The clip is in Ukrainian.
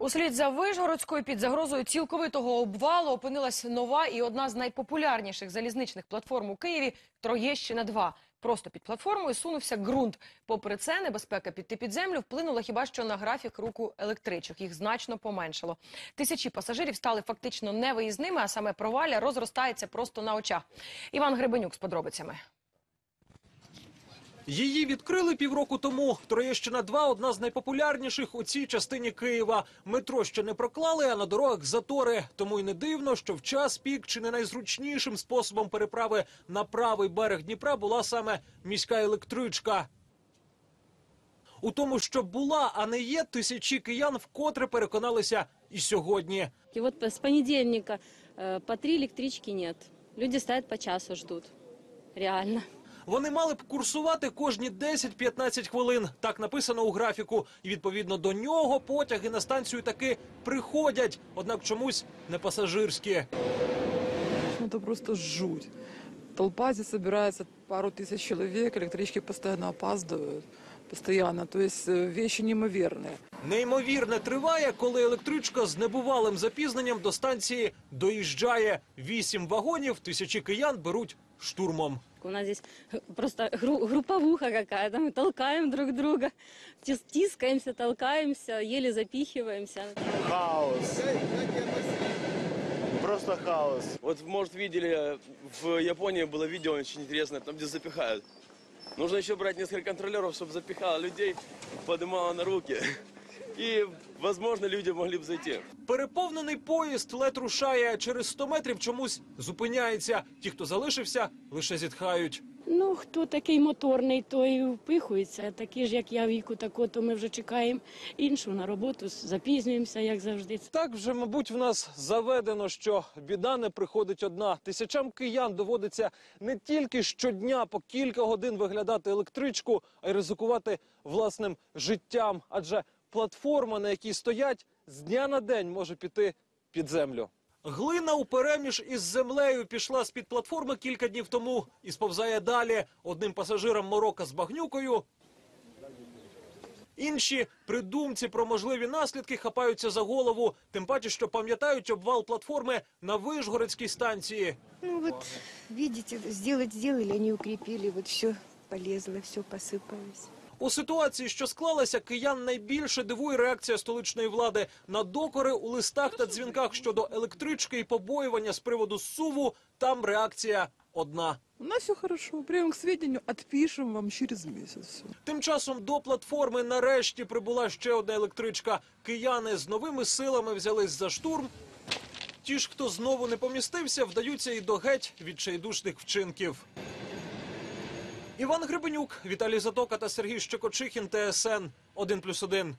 Услід за Вишгородською під загрозою цілковитого обвалу опинилась нова і одна з найпопулярніших залізничних платформ у Києві Троєщина 2 Просто під платформою сунувся ґрунт. Попри це, небезпека піти під землю вплинула хіба що на графік руху електричок. Їх значно поменшало. Тисячі пасажирів стали фактично невиїзними, а саме провалля розростається просто на очах. Іван Гребенюк з подробицями. Її відкрили півроку тому. Троєщина 2 одна з найпопулярніших у цій частині Києва. Метро ще не проклали, а на дорогах затори. Тому й не дивно, що в час пік чи не найзручнішим способом переправи на правий берег Дніпра була саме міська електричка. У тому, що була, а не є, тисячі киян вкотре переконалися і сьогодні. И вот с понедельника э, по три электрички нет. Люди стоят по часу, ждут. Реально. Вони мали б курсувати кожні 10-15 хвилин. Так написано у графіку. І відповідно до нього потяги на станцію таки приходять, однак чомусь не пасажирські. Ну, это просто жуть. Толпа здесь собирается, пару тысяч человек, электрички постоянно опаздывают. Постоянно, то есть э, вещи неимоверные. Неймовірне триває, коли електричка з небувалим запізненням до станції доїжджає. Вісім вагонів, тисячі киян беруть штурмом. У нас здесь г- просто гру- групповуха какая-то. Мы толкаем друг друга, тис- тискаемся, толкаемся, еле запихиваемся. Хаос. Просто хаос. Вот, может, видели, в Японии было видео очень интересное, там, где запихают. Нужно еще брать несколько контролеров, чтобы запихало людей, поднимало на руки. И, возможно, люди могли бы зайти. Переповнений поїзд ледь рушає, через 100 метрів чомусь зупиняється. Ті, хто залишився, лише зітхають. Ну, хто такий моторний, той впихується. Такі ж, як я віку, тако, то ми вже чекаємо іншу на роботу, запізнюємося, як завжди. Так вже, мабуть, в нас заведено, що біда не приходить одна. Тисячам киян доводиться не тільки щодня по кілька годин виглядати електричку, а й ризикувати власним життям. Адже платформа, на якій стоять, з дня на день може піти під землю. Глина у переміж із землею пішла з-під платформи кілька днів тому і сповзає далі. Одним пасажирам морока з багнюкою, Інші придумці про можливі наслідки хапаються за голову, тим паче, що пам'ятають обвал платформи на Вишгородській станції. Ну вот, видите, сделать сделали, они укрепили, вот все полезло, все посыпалось. У ситуації, що склалася, киян найбільше дивує реакція столичної влади на докори у листах та дзвінках щодо електрички і побоювання з приводу суву. Там реакція одна. У нас все хорошо, примем к сведению, отпишем вам через месяц. всё. Тим часом до платформи нарешті прибула ще одна електричка. Кияни з новими силами взялись за штурм. Ті ж, хто знову не помістився, вдаються і до геть відчайдушних вчинків. Іван Грибенюк, Віталій Затока та Сергій Щекочихін, ТСН 1+,1.